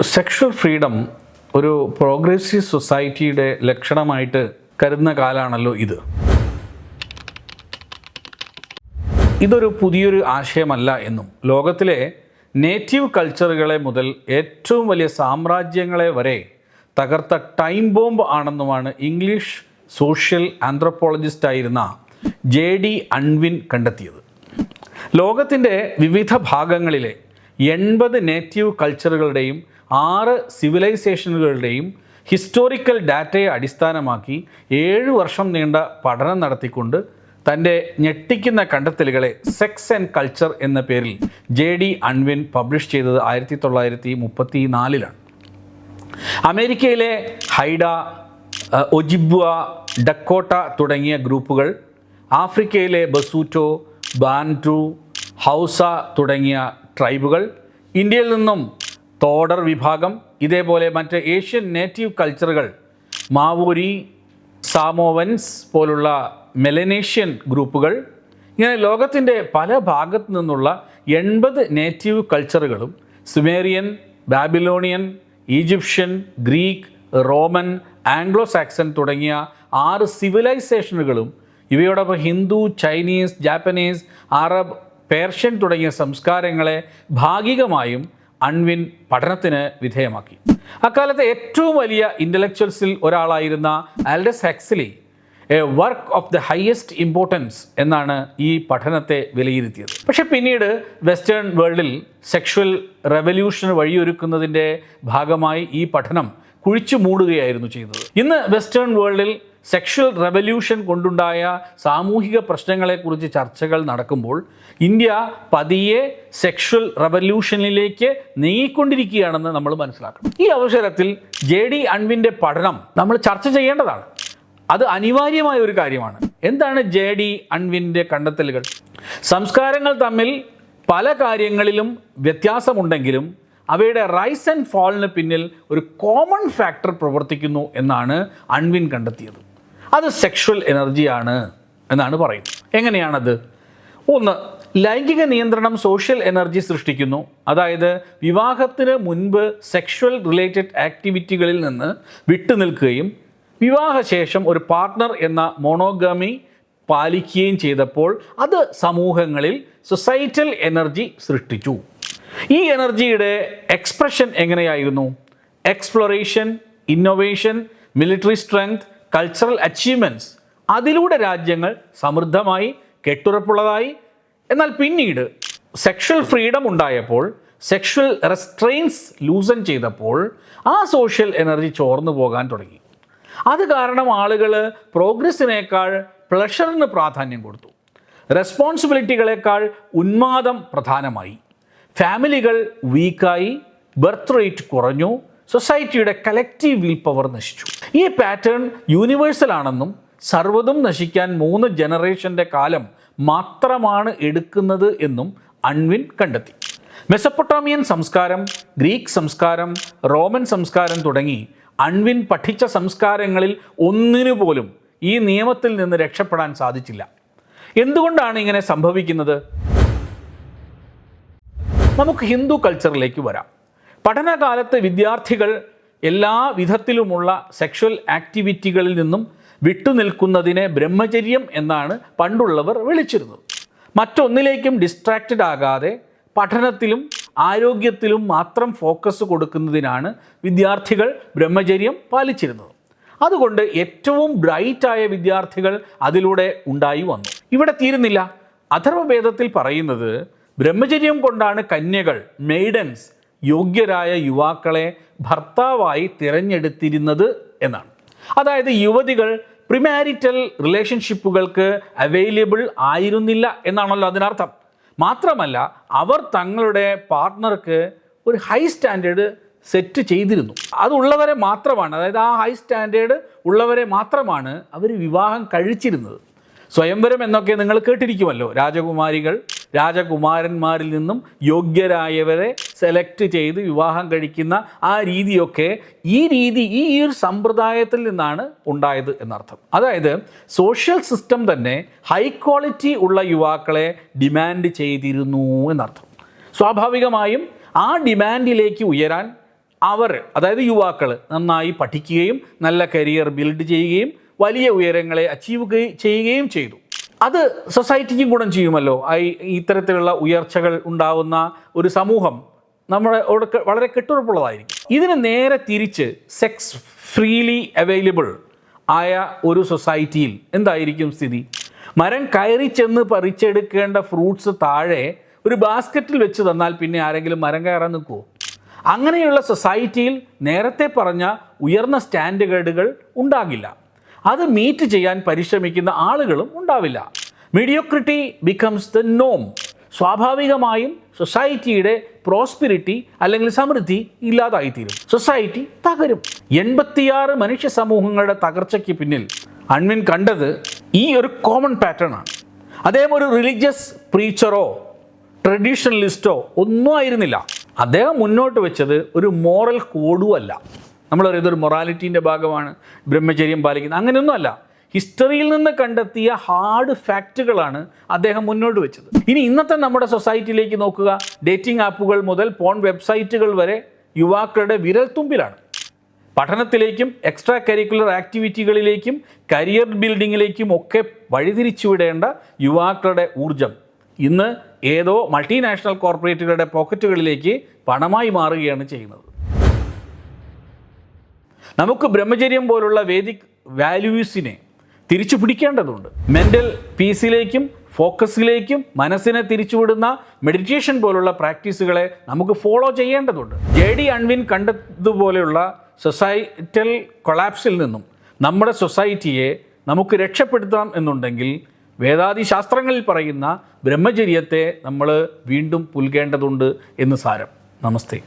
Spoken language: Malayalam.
സെക്ഷൽ ഫ്രീഡം ഒരു പ്രോഗ്രസീവ് സൊസൈറ്റിയുടെ ലക്ഷണമായിട്ട് കരുതുന്ന കാലാണല്ലോ ഇത്. ഇതൊരു പുതിയൊരു ആശയമല്ല എന്നും. ലോകത്തിലെ നേറ്റീവ് കൾച്ചറുകളെ മുതൽ ഏറ്റവും വലിയ സാമ്രാജ്യങ്ങളെ വരെ തകർത്ത ടൈം ബോംബ് ആണെന്നുമാണ് ഇംഗ്ലീഷ് സോഷ്യൽ ആന്ത്രപ്പോളജിസ്റ്റായിരുന്ന ജെ ഡി അൺവിൻ കണ്ടെത്തിയത്. ലോകത്തിന്റെ വിവിധ ഭാഗങ്ങളിലെ എൺപത് നേറ്റീവ് കൾച്ചറുകളുടെയും ആറ് സിവിലൈസേഷനുകളുടെയും ഹിസ്റ്റോറിക്കൽ ഡാറ്റയെ അടിസ്ഥാനമാക്കി ഏഴ് വർഷം നീണ്ട പഠനം നടത്തിക്കൊണ്ട് തന്റെ ഞെട്ടിക്കുന്ന കണ്ടെത്തലുകളെ സെക്സ് ആൻഡ് കൾച്ചർ എന്ന പേരിൽ ജെ ഡി അൺവിൻ പബ്ലിഷ് ചെയ്തത് ആയിരത്തി തൊള്ളായിരത്തി മുപ്പത്തി നാലിലാണ് അമേരിക്കയിലെ ഹൈഡ ഒജിബുവ ഡക്കോട്ട തുടങ്ങിയ ഗ്രൂപ്പുകൾ ആഫ്രിക്കയിലെ ബസൂറ്റോ ബാന്റു ഹൗസ തുടങ്ങിയ ട്രൈബുകൾ ഇന്ത്യയിൽ നിന്നും തോഡർ വിഭാഗം ഇതേപോലെ മറ്റ് ഏഷ്യൻ നേറ്റീവ് കൾച്ചറുകൾ മാവൂരി സാമോവൻസ് പോലുള്ള മെലനേഷ്യൻ ഗ്രൂപ്പുകൾ ഇങ്ങനെ ലോകത്തിന്റെ പല ഭാഗത്തു നിന്നുള്ള എൺപത് നേറ്റീവ് കൾച്ചറുകളും Sumerian Babylonian Egyptian Greek Roman Anglo Saxon തുടങ്ങിയ ആറ് സിവിലൈസേഷനുകളും ഇവയോടൊപ്പം Hindu Chinese Japanese Arab Persian തുടങ്ങിയ സംസ്കാരങ്ങളെ ഭാഗികമായും അൺവിൻ പഠനത്തിന് വിധേയമാക്കി. അക്കാലത്തെ ഏറ്റവും വലിയ ഇന്റലക്ച്വൽസിൽ ഒരാളായിരുന്ന Aldous Huxley a work of the highest importance എന്നാണ് ഈ പഠനത്തെ വിലയിരുത്തിയത്. പക്ഷെ പിന്നീട് വെസ്റ്റേൺ വേൾഡിൽ സെക്ഷുവൽ റെവല്യൂഷൻ വഴിയൊരുക്കുന്നതിന്റെ ഭാഗമായി ഈ പഠനം കുഴിച്ചു മൂടുകയായിരുന്നു ചെയ്തത് ഇന്ന് വെസ്റ്റേൺ വേൾഡിൽ സെക്ഷൽ റെവല്യൂഷൻ കൊണ്ടുണ്ടായ സാമൂഹിക പ്രശ്നങ്ങളെക്കുറിച്ച് ചർച്ചകൾ നടക്കുമ്പോൾ ഇന്ത്യ പതിയെ സെക്ഷൽ റെവല്യൂഷനിലേക്ക് നീങ്ങിക്കൊണ്ടിരിക്കുകയാണെന്ന് നമ്മൾ മനസ്സിലാക്കണം. ഈ അവസരത്തിൽ ജെ ഡി അൺവിന്റെ പഠനം നമ്മൾ ചർച്ച ചെയ്യേണ്ടതാണ്. അത് അനിവാര്യമായ ഒരു കാര്യമാണ്. എന്താണ് ജെ ഡി അൺവിന്റെ കണ്ടെത്തലുകൾ? സംസ്കാരങ്ങൾ തമ്മിൽ പല കാര്യങ്ങളിലും വ്യത്യാസമുണ്ടെങ്കിലും അവയുടെ റൈസ് ആൻഡ് ഫാളിന് പിന്നിൽ ഒരു കോമൺ ഫാക്ടർ പ്രവർത്തിക്കുന്നു എന്നാണ് അൺവിൻ കണ്ടെത്തിയത്. അത് സെക്ഷൽ എനർജിയാണ് എന്നാണ് പറയുന്നത്. എങ്ങനെയാണത്? ഒന്ന് ലൈംഗിക നിയന്ത്രണം സോഷ്യൽ എനർജി സൃഷ്ടിക്കുന്നു. അതായത് വിവാഹത്തിന് മുൻപ് സെക്ഷൽ റിലേറ്റഡ് ആക്ടിവിറ്റികളിൽ നിന്ന് വിട്ടുനിൽക്കുകയും വിവാഹശേഷം ഒരു പാർട്ട്ണർ എന്ന മോണോഗമി പാലിക്കുകയും ചെയ്തപ്പോൾ അത് സമൂഹങ്ങളിൽ സൊസൈറ്റൽ എനർജി സൃഷ്ടിച്ചു. ഈ എനർജിയുടെ എക്സ്പ്രഷൻ എങ്ങനെയായിരുന്നു? Exploration innovation military strength cultural achievements അതിലൂടെ രാജ്യങ്ങൾ സമൃദ്ധമായി കെട്ടുറപ്പുള്ളതായി. എന്നാൽ പിന്നീട് സെക്ഷൽ ഫ്രീഡം ഉണ്ടായപ്പോൾ സെക്ഷൽ റെസ്ട്രെയിൻസ് ലൂസൺ ചെയ്തപ്പോൾ ആ സോഷ്യൽ എനർജി ചോർന്നു പോകാൻ തുടങ്ങി. അത് കാരണം ആളുകൾ പ്രോഗ്രസ്സിനേക്കാൾ പ്ലഷറിന് പ്രാധാന്യം കൊടുത്തു. റെസ്പോൺസിബിലിറ്റികളെക്കാൾ ഉന്മാദം പ്രധാനമായി. ഫാമിലികൾ വീക്കായി ബർത്ത് റേറ്റ് കുറഞ്ഞു സൊസൈറ്റിയുടെ കലക്റ്റീവ് വിൽ പവർ നശിച്ചു. ഈ പാറ്റേൺ യൂണിവേഴ്സൽ ആണെന്നും സർവതും നശിക്കാൻ മൂന്ന് ജനറേഷന്റെ കാലം മാത്രമാണ് എടുക്കുന്നത് എന്നും അൺവിൻ കണ്ടെത്തി. മെസപ്പൊട്ടോമിയൻ സംസ്കാരം ഗ്രീക്ക് സംസ്കാരം റോമൻ സംസ്കാരം തുടങ്ങി അൺവിൻ പഠിച്ച സംസ്കാരങ്ങളിൽ ഒന്നിനു പോലും ഈ നിയമത്തിൽ നിന്ന് രക്ഷപ്പെടാൻ സാധിച്ചില്ല. എന്തുകൊണ്ടാണ് ഇങ്ങനെ സംഭവിക്കുന്നത്? നമുക്ക് ഹിന്ദു കൾച്ചറിലേക്ക് വരാം. പഠനകാലത്ത് വിദ്യാർത്ഥികൾ എല്ലാ വിധത്തിലുമുള്ള സെക്ഷൽ ആക്ടിവിറ്റികളിൽ നിന്നും വിട്ടുനിൽക്കുന്നതിനെ ബ്രഹ്മചര്യം എന്നാണ് പണ്ടുള്ളവർ വിളിച്ചിരുന്നത്. മറ്റൊന്നിലേക്കും ഡിസ്ട്രാക്റ്റഡ് ആകാതെ പഠനത്തിലും ആരോഗ്യത്തിലും മാത്രം ഫോക്കസ് കൊടുക്കുന്നതിനാണ് വിദ്യാർത്ഥികൾ ബ്രഹ്മചര്യം പാലിച്ചിരുന്നത്. അതുകൊണ്ട് ഏറ്റവും ബ്രൈറ്റായ വിദ്യാർത്ഥികൾ അതിലൂടെ ഉണ്ടായി വന്നു. ഇവിടെ തീരുന്നില്ല. അഥർവവേദത്തിൽ പറയുന്നത് ബ്രഹ്മചര്യം കൊണ്ടാണ് കന്യകൾ മെയ്ഡൻസ് യോഗ്യരായ യുവാക്കളെ ഭർത്താവായി തിരഞ്ഞെടുത്തിരുന്നത് എന്നാണ്. അതായത് യുവതികൾ പ്രിമാരിറ്റൽ റിലേഷൻഷിപ്പുകൾക്ക് അവൈലബിൾ ആയിരുന്നില്ല എന്നാണല്ലോ അതിനർത്ഥം. മാത്രമല്ല അവർ തങ്ങളുടെ പാർട്ട്ണർക്ക് ഒരു ഹൈ സ്റ്റാൻഡേർഡ് സെറ്റ് ചെയ്തിരുന്നു. അതുള്ളവരെ മാത്രമാണ് അതായത് ആ ഹൈ സ്റ്റാൻഡേർഡ് ഉള്ളവരെ മാത്രമാണ് അവർ വിവാഹം കഴിച്ചിരുന്നത്. സ്വയംവരം എന്നൊക്കെ നിങ്ങൾ കേട്ടിരിക്കുമല്ലോ രാജകുമാരികൾ രാജകുമാരന്മാരിൽ നിന്നും യോഗ്യരായവരെ സെലക്ട് ചെയ്ത് വിവാഹം കഴിക്കുന്ന ആ രീതിയൊക്കെ ഈ രീതി ഈ ഒരു സമ്പ്രദായത്തിൽ നിന്നാണ് ഉണ്ടായത് എന്നർത്ഥം. അതായത് സോഷ്യൽ സിസ്റ്റം തന്നെ ഹൈ ക്വാളിറ്റി ഉള്ള യുവാക്കളെ ഡിമാൻഡ് ചെയ്തിരുന്നു എന്നർത്ഥം. സ്വാഭാവികമായും ആ ഡിമാൻഡിലേക്ക് ഉയരാൻ അവർ അതായത് യുവാക്കൾ നന്നായി പഠിക്കുകയും നല്ല കരിയർ ബിൽഡ് ചെയ്യുകയും വലിയ ഉയരങ്ങളെ അച്ചീവ് ചെയ്യുകയും ചെയ്തു. അത് സൊസൈറ്റിക്കും ഗുണം ചെയ്യുമല്ലോ. ഈ ഇത്തരത്തിലുള്ള ഉയർച്ചകൾ ഉണ്ടാവുന്ന ഒരു സമൂഹം നമ്മുടെ വളരെ കെട്ടുറപ്പുള്ളതായിരിക്കും. ഇതിന് നേരെ തിരിച്ച് സെക്സ് ഫ്രീലി അവൈലബിൾ ആയ ഒരു സൊസൈറ്റിയിൽ എന്തായിരിക്കും സ്ഥിതി? മരം കയറി ചെന്ന് പറിച്ചെടുക്കേണ്ട ഫ്രൂട്ട്സ് താഴെ ഒരു ബാസ്ക്കറ്റിൽ വെച്ച് തന്നാൽ പിന്നെ ആരെങ്കിലും മരം കയറാൻ നിൽക്കുമോ അങ്ങനെയുള്ള സൊസൈറ്റിയിൽ നേരത്തെ പറഞ്ഞ ഉയർന്ന സ്റ്റാൻഡേർഡുകൾ ഉണ്ടാകില്ല. അത് മീറ്റ് ചെയ്യാൻ പരിശ്രമിക്കുന്ന ആളുകളും ഉണ്ടാവില്ല. മീഡിയോക്രിറ്റി ബിക്കംസ് ദ നോം സ്വാഭാവികമായും സൊസൈറ്റിയുടെ പ്രോസ്പിരിറ്റി അല്ലെങ്കിൽ സമൃദ്ധി ഇല്ലാതായിത്തീരും. സൊസൈറ്റി തകരും. എൺപത്തിയാറ് മനുഷ്യ സമൂഹങ്ങളുടെ തകർച്ചയ്ക്ക് പിന്നിൽ അൺവിൻ കണ്ടത് ഈ ഒരു കോമൺ പാറ്റേൺ ആണ്. അദ്ദേഹം ഒരു റിലീജിയസ് പ്രീച്ചറോ ട്രഡീഷണലിസ്റ്റോ ഒന്നും ആയിരുന്നില്ല. അദ്ദേഹം മുന്നോട്ട് വെച്ചത് ഒരു മോറൽ കോഡും അല്ല. നമ്മൾ പറയുന്നത് ഒരു മൊറാലിറ്റീന്റെ ഭാഗമാണ് ബ്രഹ്മചര്യം പാലിക്കുന്നത്. അങ്ങനെയൊന്നുമല്ല. ഹിസ്റ്ററിയിൽ നിന്ന് കണ്ടെത്തിയ ഹാർഡ് ഫാക്റ്റുകളാണ് അദ്ദേഹം മുന്നോട്ട് വെച്ചത്. ഇനി ഇന്നത്തെ നമ്മുടെ സൊസൈറ്റിയിലേക്ക് നോക്കുക. ഡേറ്റിംഗ് ആപ്പുകൾ മുതൽ പോൺ വെബ്സൈറ്റുകൾ വരെ യുവാക്കളുടെ വിരൽത്തുമ്പിലാണ്. പഠനത്തിലേക്കും എക്സ്ട്രാ കരിക്കുലർ ആക്ടിവിറ്റികളിലേക്കും കരിയർ ബിൽഡിങ്ങിലേക്കും ഒക്കെ വഴിതിരിച്ചുവിടേണ്ട യുവാക്കളുടെ ഊർജം ഇന്ന് ഏതോ മൾട്ടിനാഷണൽ കോർപ്പറേറ്റുകളുടെ പോക്കറ്റുകളിലേക്ക് പണമായി മാറുകയാണ് ചെയ്യുന്നത്. നമുക്ക് ബ്രഹ്മചര്യം പോലുള്ള വേദിക് വാല്യൂസിനെ തിരിച്ചു പിടിക്കേണ്ടതുണ്ട്. മെന്റൽ പീസിലേക്കും ഫോക്കസിലേക്കും മനസ്സിനെ തിരിച്ചുവിടുന്ന മെഡിറ്റേഷൻ പോലുള്ള പ്രാക്ടീസുകളെ നമുക്ക് ഫോളോ ചെയ്യേണ്ടതുണ്ട്. ജെ ഡി അൺവിൻ കണ്ടതുപോലെയുള്ള സൊസൈറ്റൽ കൊളാപ്സിൽ നിന്നും നമ്മുടെ സൊസൈറ്റിയെ നമുക്ക് രക്ഷപ്പെടുത്താം എന്നുണ്ടെങ്കിൽ വേദാദി ശാസ്ത്രങ്ങളിൽ പറയുന്ന ബ്രഹ്മചര്യത്തെ നമ്മൾ വീണ്ടും പുൽകേണ്ടതുണ്ട് എന്ന് സാരം. നമസ്തേ.